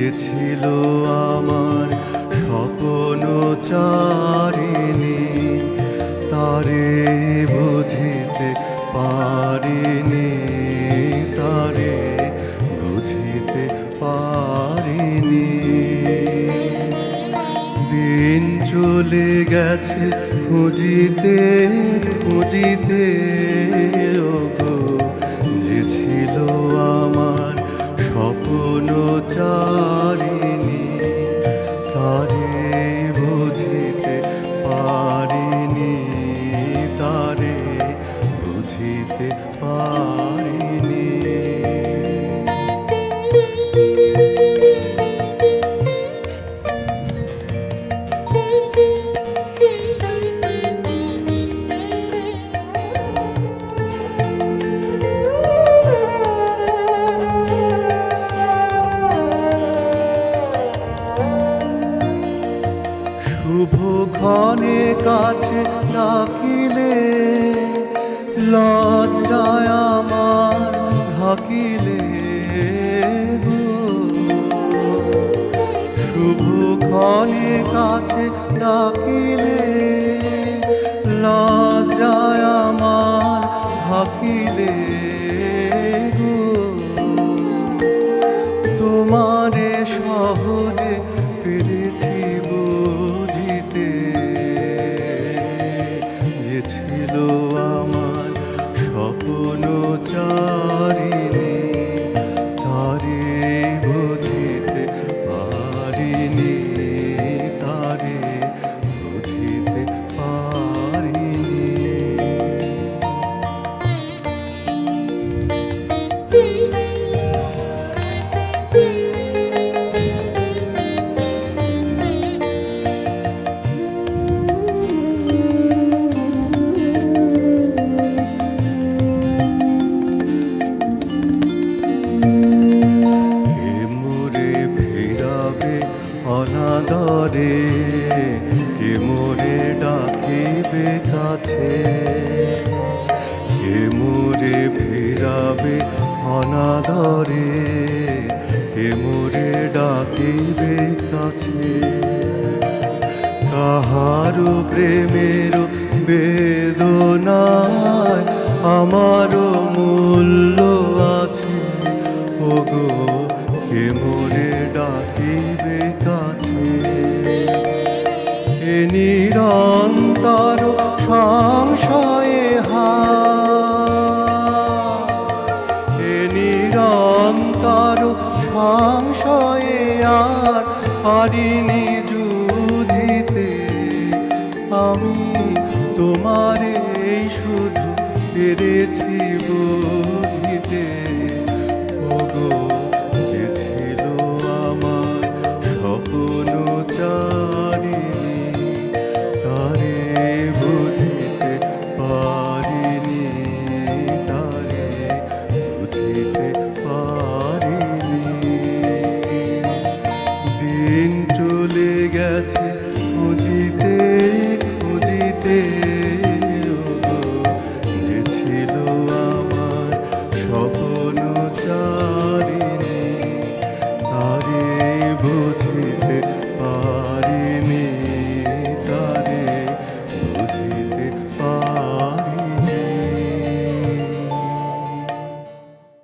যে আমার স্বপ্ন চারিণী। তারে বুঝিতে পারিনি, তারে বুঝিতে পারিনি। দিন চলে গেছে খুঁজিতে খুঁজিতে তারে ডাকিলে লজ্জায় আমার ঢাকিলে। শুভ ক্ষণে কাছে ডাকিলে লজ্জায় আমার ঢাকিলে অনাদরে কে মোরে ডাকিবে কাছে কে মোরে ফিরাবে অনাদরে? কে মোরে ডাকিবে কাছে কাহারো প্রেমের বেদনায় আমারও মূল্য আছে, ওগো নিরন্তর সংশয়ে হা এ নিরন্তর সংশয়ে আর পারিনি যুধিতে। আমি তোমার এই শুধু পেরেছি বুঝিতে। ওগো